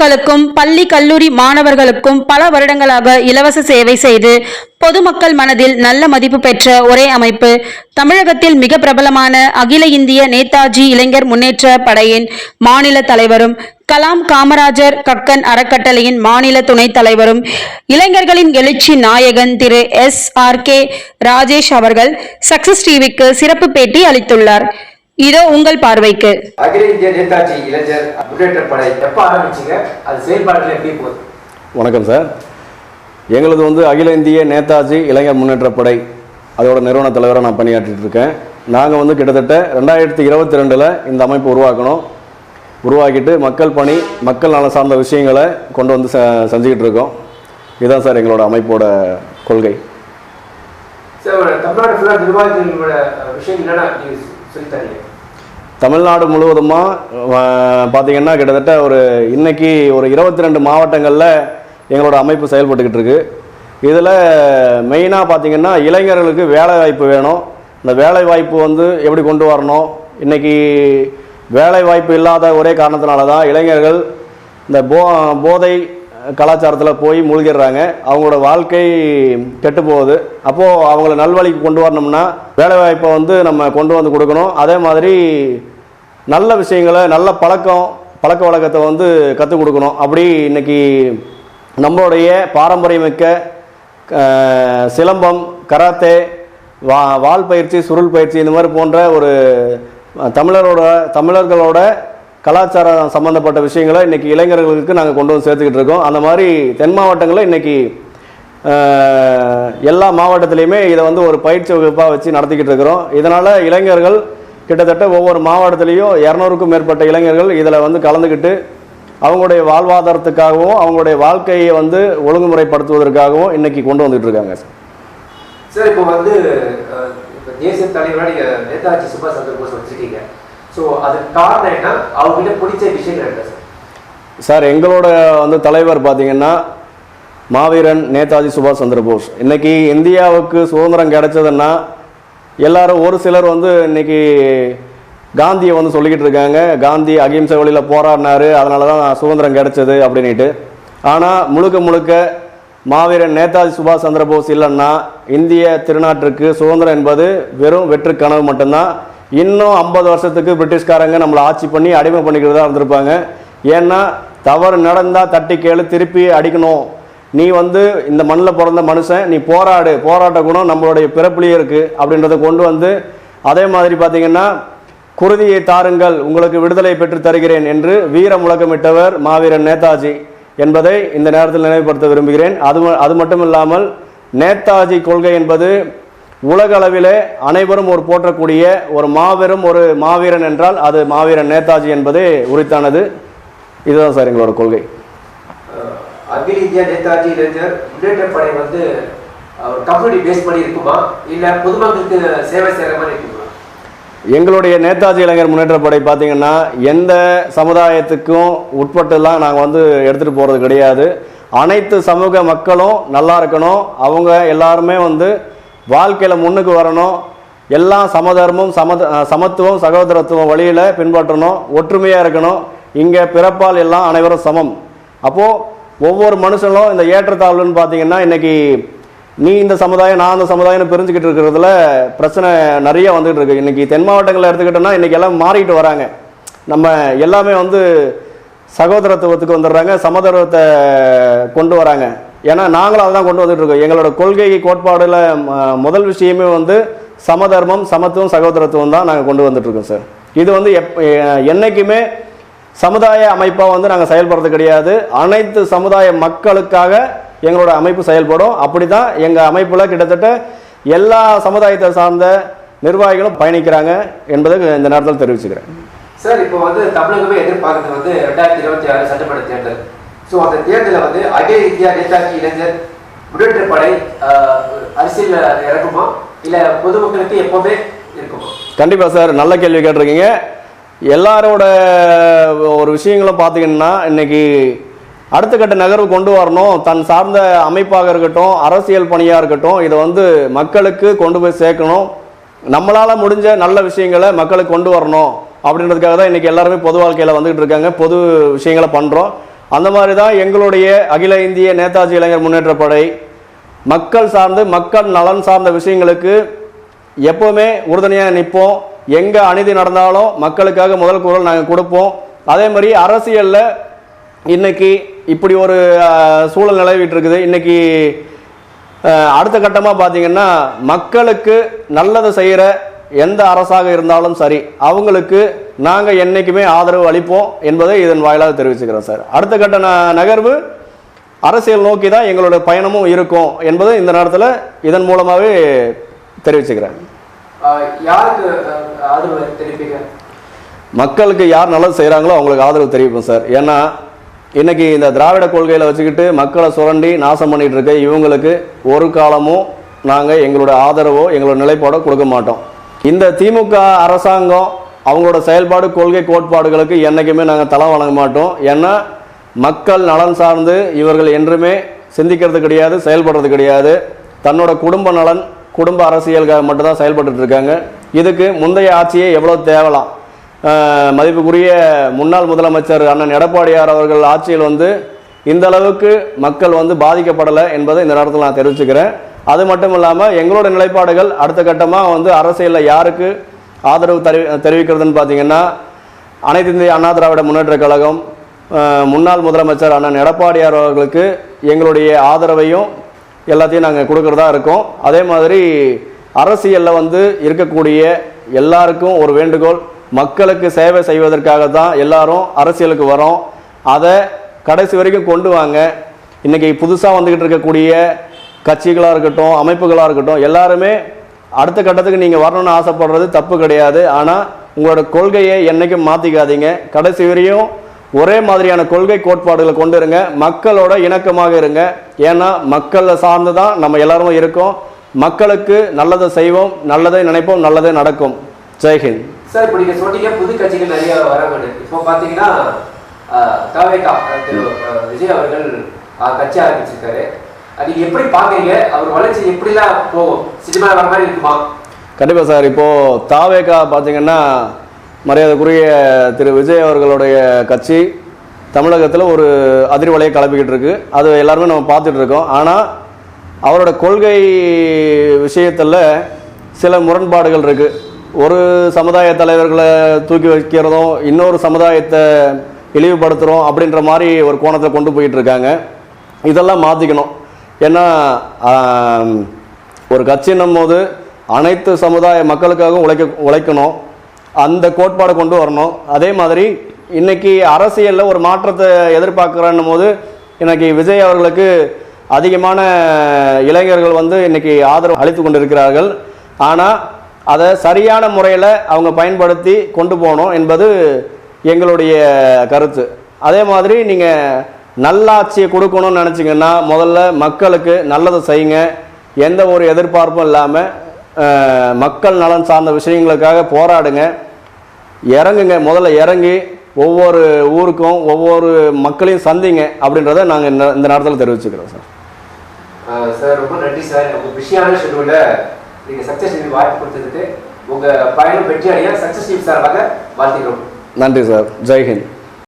பொதுமக்களுக்கும் பள்ளி கல்லூரி மாணவர்களுக்கும் பல வருடங்களாக இலவச சேவை செய்து பொதுமக்கள் மனதில் நல்ல மதிப்பு பெற்ற ஒரே அமைப்பு தமிழகத்தில் மிக பிரபலமான அகில இந்திய நேதாஜி இளைஞர் முன்னேற்ற படையின் மாநில தலைவரும் கலாம் காமராஜர் கக்கன் அறக்கட்டளையின் மாநில துணைத் தலைவரும் இளைஞர்களின் எழுச்சி நாயகன் Thiru S R K Rajesh அவர்கள் சக்சஸ் டிவிக்கு சிறப்பு பேட்டி அளித்துள்ளார். இதோ உங்கள் பார்வைக்கு. அகில இந்திய நேதாஜி இளைஞர் முன்னேற்ற படை எப்ப ஆரம்பிச்சீங்க? அது செயல்பாடுல எப்படி போகுது? வணக்கம் சார். எங்களது வந்து அகில இந்திய நேதாஜி இளைஞர் முன்னேற்றப் படை அதோட நிறுவன தலைவராக நான் பணியாற்றிட்டு இருக்கேன். நாங்கள் வந்து கிட்டத்தட்ட ரெண்டாயிரத்தி இருபத்தி ரெண்டில் இந்த அமைப்பு உருவாக்கணும். உருவாக்கிட்டு மக்கள் பணி மக்கள் நலம் சார்ந்த விஷயங்களை கொண்டு வந்து செ செஞ்சுக்கிட்டு இருக்கோம். இதுதான் சார் எங்களோட அமைப்போட கொள்கை. சார் தமிழ்நாடு விஷயம் என்னன்னா நீங்க சொல்லி தரீங்க? தமிழ்நாடு முழுவதுமாக பார்த்தீங்கன்னா கிட்டத்தட்ட ஒரு இன்னைக்கு ஒரு இருபத்தி ரெண்டு மாவட்டங்களில் எங்களோட அமைப்பு செயல்பட்டுக்கிட்டு இருக்கு இதில் மெயினாக பார்த்தீங்கன்னா இளைஞர்களுக்கு வேலை வாய்ப்பு வேணும். இந்த வேலை வாய்ப்பு வந்து எப்படி கொண்டு வரணும்? இன்றைக்கி வேலை வாய்ப்பு இல்லாத ஒரே காரணத்தினால தான் இளைஞர்கள் இந்த போ போதை கலாச்சாரத்தில் போய் மூழ்கிடுறாங்க. அவங்களோட வாழ்க்கை கெட்டு போகுது. அப்போது அவங்கள நல்வழிக்கு கொண்டு வரணும்னா வேலைவாய்ப்பை வந்து நம்ம கொண்டு வந்து கொடுக்கணும். அதே மாதிரி நல்ல விஷயங்களை நல்ல பழக்கம் பழக்க வழக்கத்தை வந்து கற்றுக் கொடுக்கணும். அப்படி இன்னைக்கு நம்மளுடைய பாரம்பரியமிக்க சிலம்பம் கராத்தே வா வால் பயிற்சி சுருள் பயிற்சி இந்த மாதிரி போன்ற ஒரு தமிழரோட தமிழர்களோட கலாச்சாரம் சம்பந்தப்பட்ட விஷயங்களை இன்றைக்கி இளைஞர்களுக்கு நாங்கள் கொண்டு வந்து சேர்த்துக்கிட்டு இருக்கோம். அந்த மாதிரி தென் மாவட்டங்களில் இன்றைக்கி எல்லா மாவட்டத்திலையுமே இதை வந்து ஒரு பயிற்சி வகுப்பாக வச்சு நடத்திக்கிட்டு இருக்கிறோம். இதனால் இளைஞர்கள் கிட்டத்தட்ட ஒவ்வொரு மாவட்டத்திலையும் இரநூறுக்கும் மேற்பட்ட இளைஞர்கள் இதில் வந்து கலந்துக்கிட்டு அவங்களுடைய வாழ்வாதாரத்துக்காகவும் அவங்களுடைய வாழ்க்கையை வந்து ஒழுங்குமுறைப்படுத்துவதற்காகவும் இன்னைக்கு கொண்டு வந்துட்டு இருக்காங்க சார். சார் இப்போ வந்து தேசிய தலைவராக நீங்கள் நேதாஜி சுபாஷ் சந்திர போஸ் வச்சுருக்கீங்க. ஸோ அதுக்கு காரணம் என்ன? அவர்கிட்ட பிடிச்ச விஷயங்கள் என்ன சார் சார் எங்களோட வந்து தலைவர் பார்த்தீங்கன்னா மாவீரன் நேதாஜி சுபாஷ் சந்திரபோஸ் இன்றைக்கி இன்னைக்கு இந்தியாவுக்கு சுதந்திரம் கிடைச்சதுன்னா எல்லாரும் ஒரு சிலர் வந்து இன்னைக்கு காந்தியை வந்து சொல்லிக்கிட்டு இருக்காங்க. காந்தி அகிம்சை வழியில் போராடினார் அதனால தான் சுதந்திரம் கிடைச்சது அப்படின்ட்டு ஆனால் முழுக்க முழுக்க மாவீரன் நேதாஜி சுபாஷ் சந்திரபோஸ் இல்லைன்னா இந்திய திருநாட்டிற்கு சுதந்திரம் என்பது வெறும் வெற்று கனவு மட்டும்தான். இன்னும் ஐம்பது வருஷத்துக்கு பிரிட்டிஷ்காரங்க நம்மளை ஆட்சி பண்ணி அடிமை பண்ணிக்கிறதா இருந்திருப்பாங்க. ஏன்னா தவறு நடந்தால் தட்டி கேளு திருப்பி அடிக்கணும். நீ வந்து இந்த மண்ணில் பிறந்த மனுஷன் நீ போராடு போராட்ட குணம் நம்மளுடைய பிறப்புலேயே இருக்குது அப்படின்றத கொண்டு வந்து அதே மாதிரி பார்த்தீங்கன்னா குருதியை தாருங்கள் உங்களுக்கு விடுதலை பெற்று தருகிறேன் என்று வீர முழக்கமிட்டவர் மாவீரன் நேதாஜி என்பதை இந்த நேரத்தில் நினைவுபடுத்த விரும்புகிறேன். அது அது மட்டும் இல்லாமல் நேதாஜி கொள்கை என்பது உலக அளவிலே அனைவரும் ஒரு போற்றக்கூடிய ஒரு மாபெரும் ஒரு மாவீரன் என்றால் அது மாவீரன் நேதாஜி என்பதே உரித்தானது. இதுதான் சார் எங்களோட கொள்கை. அகில இந்திய நேதாஜி இளைஞர் முன்னேற்ற படை வந்து கம்யூனிட்டி பேஸ் பண்ணி இருக்குமா? இல்ல பொதுமக்களுக்கு சேவை செய்யற மாதிரி இருக்குமா? எங்களுடைய நேதாஜி இளைஞர் முன்னேற்றப் படை பார்த்தீங்கன்னா எந்த சமுதாயத்துக்கும் உட்பட்டுலாம் நாங்கள் வந்து எடுத்துகிட்டு போகிறது கிடையாது. அனைத்து சமூக மக்களும் நல்லா இருக்கணும். அவங்க எல்லாருமே வந்து வாழ்க்கையில் முன்னுக்கு வரணும். எல்லாம் சமதர்மம் சமத சமத்துவம் சகோதரத்துவம் வழியில் பின்பற்றணும். ஒற்றுமையாக இருக்கணும். இங்கே பிறப்பால் எல்லாம் அனைவரும் சமம். அப்போது ஒவ்வொரு மனுஷனும் இந்த ஏற்றத்தாழ்வுன்னு பார்த்தீங்கன்னா இன்றைக்கி நீ இந்த சமுதாயம் நான் அந்த சமுதாயம்னு பிரிஞ்சுக்கிட்டு இருக்கிறதுல பிரச்சனை நிறைய வந்துகிட்டு இருக்குது இன்றைக்கி தென் மாவட்டங்களில் எடுத்துக்கிட்டோம்னா இன்றைக்கி எல்லாம் மாறிட்டு வராங்க. நம்ம எல்லாமே வந்து சகோதரத்துவத்துக்கு வந்துடுறாங்க சமதரத்தை கொண்டு வராங்க. ஏன்னா நாங்களும் அதை தான் கொண்டு வந்துட்டு இருக்கோம். எங்களோட கொள்கை கோட்பாடுல முதல் விஷயமே வந்து சமதர்மம் சமத்துவம் சகோதரத்துவம் தான் நாங்கள் கொண்டு வந்துட்டு இருக்கோம் சார். இது வந்து எப் என்றைக்குமே சமுதாய அமைப்பாக வந்து நாங்கள் செயல்படுறது கிடையாது. அனைத்து சமுதாய மக்களுக்காக எங்களோட அமைப்பு செயல்படும். அப்படி தான் எங்கள் அமைப்பில் கிட்டத்தட்ட எல்லா சமுதாயத்தை சார்ந்த நிர்வாகிகளும் பயணிக்கிறாங்க என்பதை இந்த நேரத்தில் தெரிவிச்சுக்கிறேன். சார் இப்போ வந்து தமிழகமே எதிர்பார்க்கறது வந்து ரெண்டாயிரத்தி இருபத்தி ஆறு சட்டமன்ற தேர்தல். ஸோ அந்த தேர்தலில் வந்து அகில இந்தியா நேதாஜி இளைஞர் முன்னேற்ற படை அஹ், இறங்குமா? இல்லை பொதுமக்களுக்கு எப்போவுமே இருக்குமா? கண்டிப்பாக சார் நல்ல கேள்வி கேட்டிருக்கீங்க. எல்லாரோட ஒரு விஷயங்களும் பார்த்தீங்கன்னா இன்னைக்கு அடுத்த கட்ட நகர்வு கொண்டு வரணும். தன் சார்ந்த அமைப்பாக இருக்கட்டும் அரசியல் பணியாக இருக்கட்டும் இதை வந்து மக்களுக்கு கொண்டு போய் சேர்க்கணும். நம்மளால் முடிஞ்ச நல்ல விஷயங்களை மக்களுக்கு கொண்டு வரணும். அப்படின்றதுக்காக தான் இன்னைக்கு எல்லாருமே பொது வாழ்க்கையில் வந்துகிட்டு இருக்காங்க. பொது விஷயங்களை பண்ணுறோம் அந்த மாதிரி தான் எங்களுடைய அகில இந்திய நேதாஜி இளைஞர் முன்னேற்ற படை மக்கள் சார்ந்து மக்கள் நலன் சார்ந்த விஷயங்களுக்கு எப்போவுமே உறுதுணையாக நிற்போம். எங்கே அநீதி நடந்தாலும் மக்களுக்காக முதல் குரல் நாங்கள் கொடுப்போம். அதே மாதிரி அரசியலில் இன்னைக்கு இப்படி ஒரு சூழல் நிலவிட்டு இருக்குது இன்னைக்கு அடுத்த கட்டமாக பார்த்தீங்கன்னா மக்களுக்கு நல்லதை செய்கிற எந்த அரசாக இருந்தாலும் சரி அவங்களுக்கு நாங்கள் என்றைக்குமே ஆதரவு அளிப்போம் என்பதை இதன் வாயிலாக தெரிவிச்சுக்கிறோம் சார். அடுத்த கட்ட ந- நகர்வு அரசியல் நோக்கி தான் எங்களோட பயணமும் இருக்கும் என்பதை இந்த நேரத்தில் இதன் மூலமாகவே தெரிவிச்சுக்கிறேன். மக்களுக்கு யார் நல்லது செய்கிறாங்களோ அவங்களுக்கு ஆதரவு தெரிவிப்போம் சார். ஏன்னா இன்னைக்கு இந்த திராவிட கொள்கையில் வச்சுக்கிட்டு மக்களை சுரண்டி நாசம் பண்ணிட்டு இருக்க இவங்களுக்கு ஒரு காலமும் நாங்கள் எங்களோட ஆதரவோ எங்களோட நிலைப்பாடோ கொடுக்க மாட்டோம். இந்த திமுக அரசாங்கம் அவங்களோட செயல்பாடு கொள்கை கோட்பாடுகளுக்கு என்றைக்குமே நாங்கள் தலை வழங்க மாட்டோம். ஏன்னா மக்கள் நலன் சார்ந்து இவர்கள் என்றுமே சிந்திக்கிறது கிடையாது செயல்படுறது கிடையாது. தன்னோட குடும்ப நலன் குடும்ப அரசியலுக்காக மட்டும்தான் செயல்பட்டு இருக்காங்க. இதுக்கு முந்தைய ஆட்சியே எவ்வளோ தேவலாம். மதிப்புக்குரிய முன்னாள் முதலமைச்சர் அண்ணன் எடப்பாடியார் அவர்கள் ஆட்சியில் வந்து இந்த அளவுக்கு மக்கள் வந்து பாதிக்கப்படலை என்பதை இந்த நேரத்தில் நான் தெரிவிச்சுக்கிறேன். அது மட்டும் இல்லாமல் எங்களோட நிலைப்பாடுகள் அடுத்த கட்டமாக வந்து அரசியலில் யாருக்கு ஆதரவு தெரி தெரிவிக்கிறதுன்னு பார்த்தீங்கன்னா அனைத்து இந்திய அண்ணா திராவிட முன்னேற்றக் கழகம் முன்னாள் முதலமைச்சர் அண்ணன் எடப்பாடியார் அவர்களுக்கு எங்களுடைய ஆதரவையும் எல்லாத்தையும் நாங்கள் கொடுக்குறதா இருக்கோம். அதே மாதிரி அரசியலில் வந்து இருக்கக்கூடிய எல்லாருக்கும் ஒரு வேண்டுகோள் மக்களுக்கு சேவை செய்வதற்காக தான் எல்லாரும் அரசியலுக்கு வரோம். அதை கடைசி வரைக்கும் கொண்டு வாங்க. இன்னைக்கு புதுசாக வந்துக்கிட்டு இருக்கக்கூடிய கட்சிகளாக இருக்கட்டும் அமைப்புகளாக இருக்கட்டும் எல்லாருமே அடுத்த கட்டத்துக்கு நீங்கள் வரணும்னு ஆசைப்படுறது தப்பு கிடையாது. ஆனால் உங்களோட கொள்கையை என்றைக்கும் மாற்றிக்காதீங்க கடைசி வரையும் ஒரே மாதிரியான கொள்கை கோட்பாடுகளை கொண்டு இருங்க. மக்களோட இணக்கமாக இருங்க. ஏன்னா மக்களை சார்ந்து தான் நம்ம எல்லாரும் இருக்கோம். மக்களுக்கு நல்லதை செய்வோம் நல்லதை நினைப்போம் நல்லதே நடக்கும். ஜெய்ஹிந்த் சார் இப்போ நீங்கள் சொன்னீங்க புது கட்சிகள் நிறைய வராங்கன்னு இப்போ பார்த்தீங்கன்னா விஜய் அவர்கள் கட்சி ஆரம்பிச்சிருக்காரு. நீங்க எப்படி பாக்குறீங்க அவர் வளர்ச்சி எப்படிலாம் போகும்? சினிமா வர மாதிரி இருக்குமா? கண்டிப்பாக சார். இப்போது தாவேகா பார்த்தீங்கன்னா மரியாதைக்குரிய திரு விஜய் அவர்களுடைய கட்சி தமிழகத்தில் ஒரு அதிர்வலையை கிளப்பிக்கிட்டு இருக்கு. அது எல்லாருமே நம்ம பார்த்துட்டு இருக்கோம். ஆனால் அவரோட கொள்கை விஷயத்தில் சில முரண்பாடுகள் இருக்குது ஒரு சமுதாய தலைவர்களை தூக்கி வைக்கிறதும் இன்னொரு சமுதாயத்தை இழிவுபடுத்துகிறோம் அப்படின்ற மாதிரி ஒரு கோணத்தில் கொண்டு போயிட்டு இருக்காங்க. இதெல்லாம் மாற்றிக்கணும் ஏன்னா ஒரு கட்சின்னும் போது அனைத்து சமுதாய மக்களுக்காகவும் உழைக்க உழைக்கணும். அந்த கோட்பாடை கொண்டு வரணும். அதே மாதிரி இன்னைக்கு அரசியலில் ஒரு மாற்றத்தை எதிர்பார்க்குறன்னும் போது இன்னைக்கு விஜய் அவர்களுக்கு அதிகமான இளைஞர்கள் வந்து இன்னைக்கு ஆதரவு அளித்து கொண்டிருக்கிறார்கள். ஆனால் அதை சரியான முறையில் அவங்க பயன்படுத்தி கொண்டு போகணும் என்பது எங்களுடைய கருத்து. அதே மாதிரி நீங்கள் நல்லாட்சியை கொடுக்கணும்னு நினச்சிங்கன்னா முதல்ல மக்களுக்கு நல்லதை செய்யுங்க. எந்த ஒரு எதிர்பார்ப்பும் இல்லாமல் மக்கள் நலன் சார்ந்த விஷயங்களுக்காக போராடுங்க. இறங்குங்க. முதல்ல இறங்கி ஒவ்வொரு ஊருக்கும் ஒவ்வொரு மக்களையும் சந்திங்க அப்படின்றத நாங்கள் இந்த இந்த நேரத்தில் தெரிவிச்சுக்கிறோம் சார். சார் ரொம்ப நன்றி சார். உங்க பிஸியான ஷெட்யூல்ல நீங்க சக்சஸ் டிவி வாய்ப்பு கொடுத்ததுக்கு உங்க பயணம் வெற்றி அடைய சக்சஸ் டிவி சார்பாக வாழ்த்துக்கிறோம். நன்றி சார். ஜெய்ஹிந்த்